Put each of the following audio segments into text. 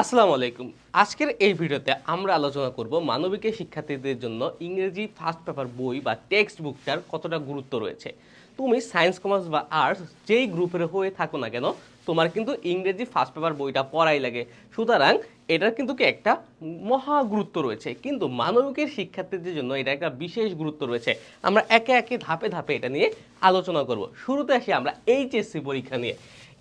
আসসালামু আলাইকুম। আজকের এই ভিডিওতে আমরা আলোচনা করব মানবিকের শিক্ষার্থীদের জন্য ইংরেজি ফার্স্ট পেপার বই বা টেক্সট বুকটার কতটা গুরুত্ব রয়েছে। তুমি সায়েন্স, কমার্স বা আর্টস যেই গ্রুপের হয়ে থাকো না কেন, তোমার কিন্তু ইংরেজি ফার্স্ট পেপার বইটা পড়াই লাগে। সুতরাং এটার কিন্তু কি একটা মহা গুরুত্ব রয়েছে। কিন্তু মানবিকের শিক্ষার্থীদের জন্য এটা একটা বিশেষ গুরুত্ব রয়েছে। আমরা একে একে ধাপে ধাপে এটা নিয়ে আলোচনা করব। শুরুতে আসি আমরা এইচএসসি পরীক্ষা নিয়ে।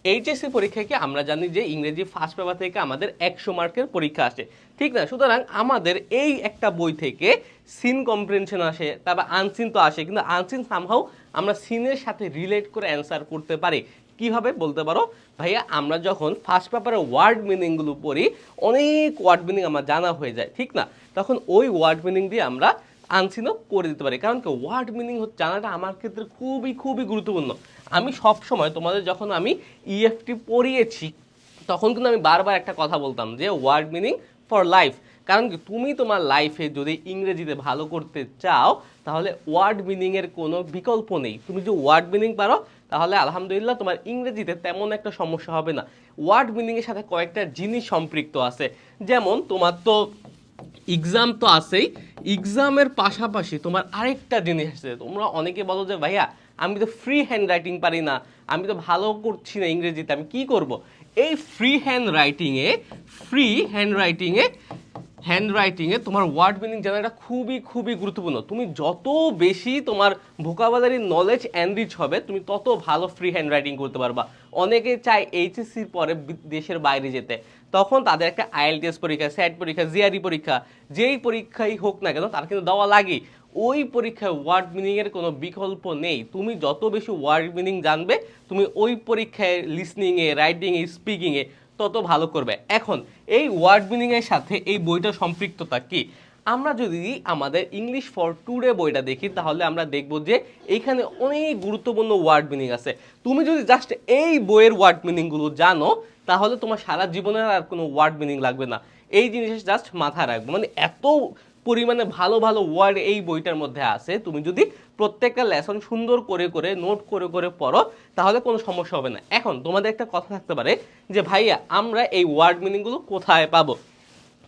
এইচএসসি পরীক্ষাকে আমরা জানি যে ইংরেজি ফার্স্ট পেপার থেকে আমাদের একশো মার্কের পরীক্ষা আসে? ঠিক না? সুতরাং আমাদের এই একটা বই থেকে সিন কম্প্রেনশন আসে, তারপর আনসিন তো আসে, কিন্তু আনসিন সামহাও আমরা সিনের সাথে রিলেট করে অ্যান্সার করতে পারি। কীভাবে বলতে পারো? ভাইয়া, আমরা যখন ফার্স্ট পেপারে ওয়ার্ড মিনিংগুলো পড়ি, অনেক ওয়ার্ড মিনিং আমার জানা হয়ে যায়, ঠিক না? তখন ওই ওয়ার্ড মিনিং দিয়ে আমরা আনসিনও করে দিতে পারি। কারণ কি? ওয়ার্ড মিনিং হচ্ছে জানাটা আমার ক্ষেত্রে খুবই খুবই গুরুত্বপূর্ণ। আমি সব সময় তোমাদের যখন আমি ইএফটি পড়িয়েছি, তখন কিন্তু আমি বারবার একটা কথা বলতাম যে ওয়ার্ড মিনিং ফর লাইফ কারণ কি, তুমি তোমার লাইফে যদি ইংরেজিতে ভালো করতে চাও, তাহলে ওয়ার্ড মিনিংয়ের কোনো বিকল্প নেই। তুমি যদি ওয়ার্ড মিনিং পারো, তাহলে আলহামদুলিল্লাহ তোমার ইংরেজিতে তেমন একটা সমস্যা হবে না। ওয়ার্ড মিনিংয়ের সাথে কয়েকটা জিনিস সম্পৃক্ত আছে। যেমন তোমার তো এক্সাম তো আছেই। এক্সামের পাশাপাশি তোমার আরেকটা জিনিস আছে। তোমরা অনেকে বলো যে, ভাইয়া, আমি তো ফ্রি হ্যান্ড রাইটিং পারি না। আমি তো ভালো করছি না ইংরেজিতে। আমি কি করব? এই ফ্রি হ্যান্ড রাইটিংয়ে ফ্রি হ্যান্ড রাইটিংয়ে হ্যান্ড রাইটিংয়ে তোমার ওয়ার্ড মিনিং জানাটা খুবই খুবই গুরুত্বপূর্ণ। তুমি যত বেশি তোমার ভোকাবুলারি নলেজ এনরিচ হবে, তুমি তত ভালো ফ্রি হ্যান্ড রাইটিং করতে পারবা। অনেকে চায় এইচএসসির পরে দেশের বাইরে যেতে। তখন তাদের একটা আইএলটিএস পরীক্ষা স্যাট পরীক্ষা জিআরই পরীক্ষা, যেই পরীক্ষাই হোক না কেন, তার কিন্তু দেওয়া লাগে ওই পরীক্ষায় ওয়ার্ড মিনিংয়ের কোনো বিকল্প নেই। তুমি যত বেশি ওয়ার্ড মিনিং জানবে, তুমি ওই পরীক্ষায় লিসনিংয়ে রাইটিংয়ে স্পিকিংয়ে তত ভালো করবে। এখন, এই ওয়ার্ড মিনিংয়ের সাথে এই বইটা সম্পৃক্ততা কি? আমরা যদি আমাদের ইংলিশ ফর টুডে বইটা দেখি, তাহলে আমরা দেখব যে এইখানে অনেক গুরুত্বপূর্ণ ওয়ার্ড মিনিং আছে। তুমি যদি জাস্ট এই বইয়ের ওয়ার্ড মিনিংগুলো জানো, তাহলে তোমার সারা জীবনের আর কোনো ওয়ার্ড মিনিং লাগবে না। এই জিনিস জাস্ট মাথায় রাখবে। মানে এত পরিমাণে ভালো ভালো ওয়ার্ড এই বইটার মধ্যে আছে। তুমি যদি প্রত্যেকটা লেসন সুন্দর করে করে নোট করে করে পড়ো, তাহলে কোনো সমস্যা হবে না। এখন তোমাদের একটা কথা থাকতে পারে যে, ভাইয়া, আমরা এই ওয়ার্ড মিনিংগুলো কোথায় পাবো?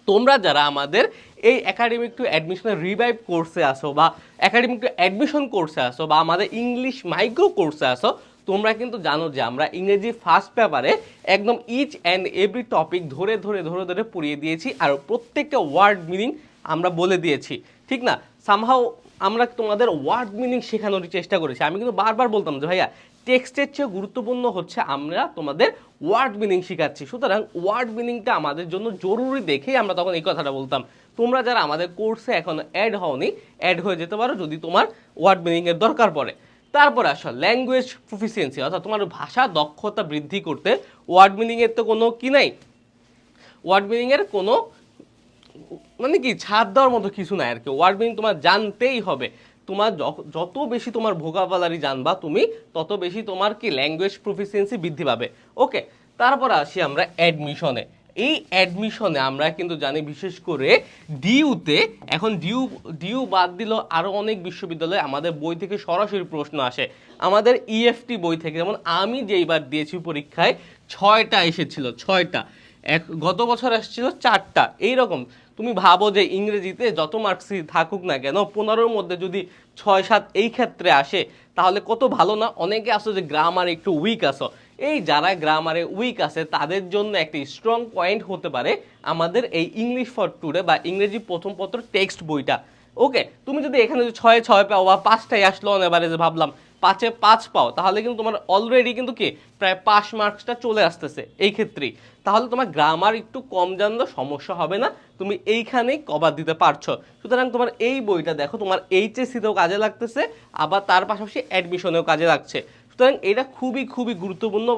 তোমরা যারা আমাদের এই একাডেমিক টু অ্যাডমিশনের রিভাইভ কোর্সে আসো বা একাডেমিক টু অ্যাডমিশন কোর্সে আসো বা আমাদের ইংলিশ মাইক্রো কোর্সে আসো তোমরা কিন্তু জানো যে, আমরা ইংরেজি ফার্স্ট পেপারে একদম ইচ অ্যান্ড এভরি টপিক ধরে ধরে ধরে ধরে পড়িয়ে দিয়েছি। আর প্রত্যেকটা ওয়ার্ড মিনিং আমরা বলে দিয়েছি, ঠিক না? সামহাও আমরা তোমাদের ওয়ার্ড মিনিং শেখানোর চেষ্টা করেছি। আমি কিন্তু বারবার বলতাম যে, ভাইয়া, টেক্সটের চেয়ে গুরুত্বপূর্ণ হচ্ছে আমরা তোমাদের ওয়ার্ড মিনিং শেখাচ্ছি। সুতরাং ওয়ার্ড মিনিংটা আমাদের জন্য জরুরি দেখেই আমরা তখন এই কথাটা বলতাম। তোমরা যারা আমাদের কোর্সে এখনও অ্যাড হওনি অ্যাড হয়ে যেতে পারো যদি তোমার ওয়ার্ড মিনিংয়ের দরকার পড়ে। তারপরে আসো ল্যাঙ্গুয়েজ প্রফিসিয়েন্সি অর্থাৎ তোমার ভাষা দক্ষতা বৃদ্ধি করতে ওয়ার্ড মিনিংয়ের তো কোনো কি নাই? ওয়ার্ড মিনিংয়ের কোনো মানে কি, ছাড় দেওয়ার মতো কিছু নাই আর কি। ওয়ার্ড মিনিং তোমার জানতেই হবে। তোমার যত বেশি তোমার ভোকাবুলারি জানবা তুমি, তত বেশি তোমার কি ল্যাঙ্গুয়েজ প্রফিসিয়েন্সি বৃদ্ধি পাবে। ওকে তারপর আসি আমরা অ্যাডমিশনে এই অ্যাডমিশনে আমরা কিন্তু জানি বিশেষ করে ডিউতে এখন ডিউ ডিউ বাদ দিল আরও অনেক বিশ্ববিদ্যালয়ে আমাদের বই থেকে সরাসরি প্রশ্ন আসে। আমাদের ইএফটি বই থেকে, যেমন আমি যেইবার দিয়েছি পরীক্ষায়, ছয়টা এসেছিল, ছয়টা। এক, গত বছর আসছিল চারটা। এইরকম। তুমি ভাবো যে ইংরেজিতে যত মার্কসই থাকুক না কেন, পনেরোর মধ্যে যদি ছয়, সাত এই ক্ষেত্রে আসে, তাহলে কত ভালো না? অনেকে আসো যে গ্রামার একটু উইক আসো এই যারা গ্রামারে উইক আছে, তাদের জন্য একটি স্ট্রং পয়েন্ট হতে পারে আমাদের এই ইংলিশ ফর টুডে বা ইংরেজি প্রথম পত্র টেক্সট বইটা। ওকে তুমি যদি এখানে ছয় ছয় পাও বা পাঁচটাই আসলো এবারে যে ভাবলাম পাঁচে পাঁচ পাও, তাহলে কিন্তু তোমার অলরেডি কিন্তু কি? প্রায় পাস মার্কসটা চলে আসতেছে এই ক্ষেত্রেই। তাহলে তোমার গ্রামার একটু কম জানলে সমস্যা হবে না, তুমি এইখানেই কভার দিতে পারছ। সুতরাং তোমার এই বইটা দেখো, তোমার এইচএসসিতেও কাজে লাগতেছে, আবার তার পাশাপাশি অ্যাডমিশনেও কাজে লাগছে। সুতরাং এটা খুবই খুবই গুরুত্বপূর্ণ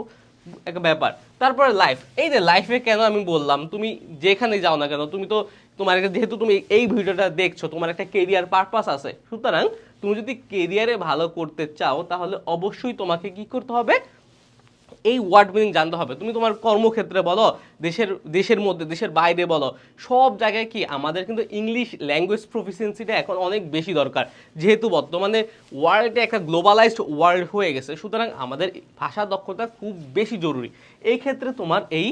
একটা ব্যাপার। তারপরে লাইফ এই যে লাইফে কেন আমি বললাম, তুমি যেখানে যাও না কেন, তুমি তো তোমার যেহেতু তুমি এই ভিডিওটা দেখছ, তোমার একটা কেরিয়ার পারপাস আছে। সুতরাং তুমি যদি কেরিয়ারে ভালো করতে চাও, তাহলে অবশ্যই তোমাকে কি করতে হবে? এই ওয়ার্ড মিনিং জানতে হবে। তুমি তোমার কর্মক্ষেত্রে বলো, দেশের দেশের মধ্যে, দেশের বাইরে বলো, সব জায়গায় কি আমাদের কিন্তু ইংলিশ ল্যাঙ্গুয়েজ প্রফিসিয়েন্সিটা এখন অনেক বেশি দরকার। যেহেতু বর্তমানে ওয়ার্ল্ডে একটা গ্লোবালাইজড ওয়ার্ল্ড হয়ে গেছে, সুতরাং আমাদের ভাষা দক্ষতা খুব বেশি জরুরি। এই ক্ষেত্রে তোমার এই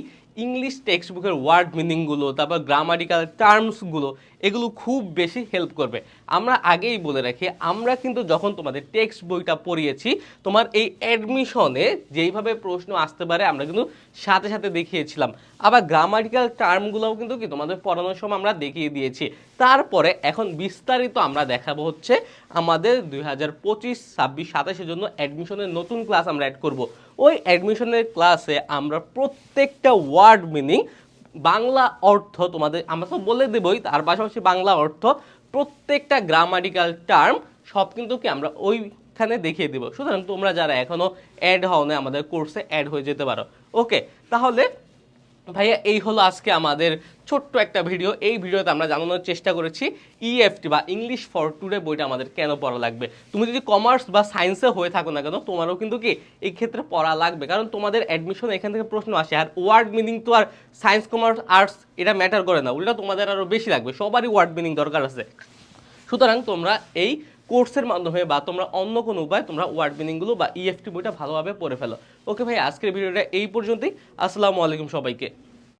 ইংলিশ টেক্সট বুকের ওয়ার্ড মিনিংগুলো তারপর গ্রামাটিক্যাল টার্মসগুলো এগুলো খুব বেশি হেল্প করবে। আমরা আগেই বলে রাখি, আমরা কিন্তু যখন তোমাদের টেক্সট বইটা পড়িয়েছি, তোমার এই অ্যাডমিশনে যেইভাবে প্রশ্ন আসতে পারে, আমরা কিন্তু সাথে সাথে দেখিয়েছিলাম। আবার গ্রামাটিক্যাল টার্মগুলোও কিন্তু কি তোমাদের পড়ানোর সময় আমরা দেখিয়ে দিয়েছি। তারপরে এখন বিস্তারিত আমরা দেখাবো হচ্ছে আমাদের দুই হাজার পঁচিশ, ছাব্বিশ, সাতাশের জন্য অ্যাডমিশনের নতুন ক্লাস আমরা অ্যাড করব। ওই অ্যাডমিশনের ক্লাসে আমরা প্রত্যেকটা ওয়ার্ড মিনিং বাংলা অর্থ তোমাদের, আমরা তো বলে দেবই, তার পাশাপাশি বাংলা অর্থ, প্রত্যেকটা গ্রামাটিক্যাল টার্ম সব কিন্তু কি আমরা ওইখানে দেখিয়ে দেবো। সুতরাং তোমরা যারা এখনও অ্যাড হও না আমাদের কোর্সে অ্যাড হয়ে যেতে পারো। ওকে তাহলে ভাইয়া, এই হলো আজকে আমাদের ছোট্ট একটা ভিডিও। এই ভিডিওতে আমরা জানানোর চেষ্টা করেছি ইএফটি বা ইংলিশ ফর টুডে বইটা আমাদের কেন পড়া লাগবে। তুমি যদি কমার্স বা সায়েন্সে হয়ে থাকো না কেন, তোমারও কিন্তু কি এই ক্ষেত্রে পড়া লাগবে। কারণ তোমাদের অ্যাডমিশন এখান থেকে প্রশ্ন আসে, আর ওয়ার্ড মিনিং তো আর সায়েন্স কমার্স আর্টস এটা ম্যাটার করে না। উল্টা তোমাদের আরও বেশি লাগবে। সবারই ওয়ার্ড মিনিং দরকার আছে। সুতরাং তোমরা এই কোর্সের মাধ্যমে বা তোমরা অন্য কোনো উপায়, তোমরা ওয়ার্ড মিনিংগুলো বা ইএফটি বইটা ভালোভাবে পড়ে ফেলো। ওকে ভাই, আজকের ভিডিওটা এই পর্যন্তই। আসসালামু আলাইকুম সবাইকে।